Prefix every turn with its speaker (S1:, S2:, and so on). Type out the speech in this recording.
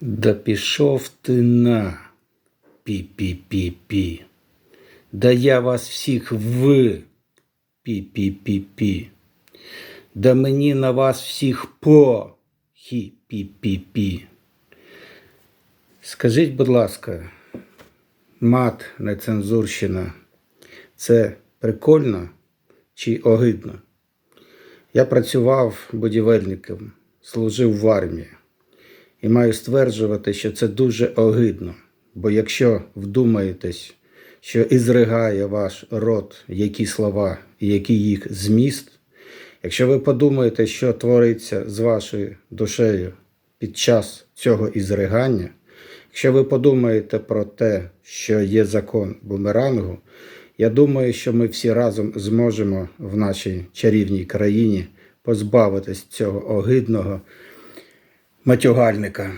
S1: Да пішов ти на пі-пі-пі-пі. Да я вас всіх в пі-пі-пі-пі. Да мені на вас всіх по хі-пі-пі-пі. Скажіть, будь ласка, мат, нецензурщина, це прикольно чи огидно? Я працював будівельником, служив в армії і маю стверджувати, що це дуже огидно. Бо якщо вдумаєтесь, що і зригає ваш рот, які слова і який їх зміст, якщо ви подумаєте, що твориться з вашою душею під час цього ізригання, якщо ви подумаєте про те, що є закон бумерангу, я думаю, що ми всі разом зможемо в нашій чарівній країні позбавитись цього огидного матюгальника.